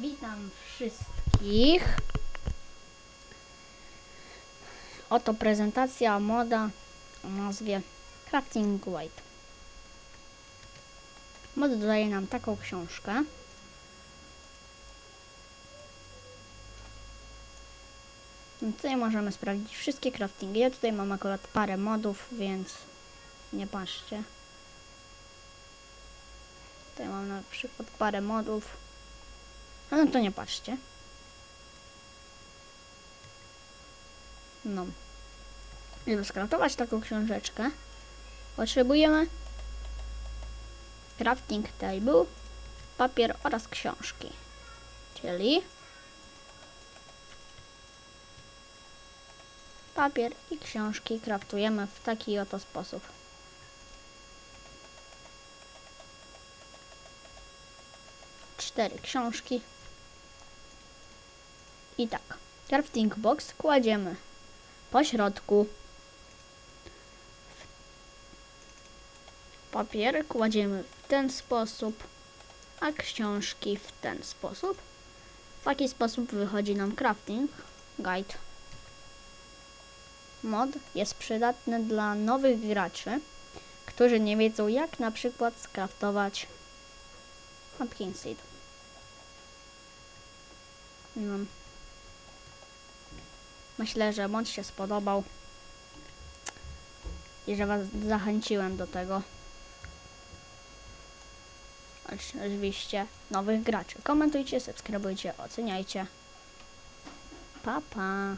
Witam wszystkich. Oto prezentacja moda o nazwie Crafting White. Mod dodaje nam taką książkę. Tutaj możemy sprawdzić wszystkie craftingi. Ja tutaj mam akurat parę modów, więc nie patrzcie. Tutaj mam na przykład parę modów. No to nie patrzcie. No. Żeby skraftować taką książeczkę, potrzebujemy crafting table, papier oraz książki. Czyli papier i książki kraftujemy w taki oto sposób. Cztery książki. I tak. Crafting box kładziemy po środku. Papier kładziemy w ten sposób, a książki w ten sposób. W taki sposób wychodzi nam crafting guide. Mod jest przydatny dla nowych graczy, którzy nie wiedzą jak na przykład skraftować pumpkin seed. No. Myślę, że mod się spodobał i że Was zachęciłem do tego. Oczy- Oczywiście nowych graczy. Komentujcie, subskrybujcie, oceniajcie. Pa, pa.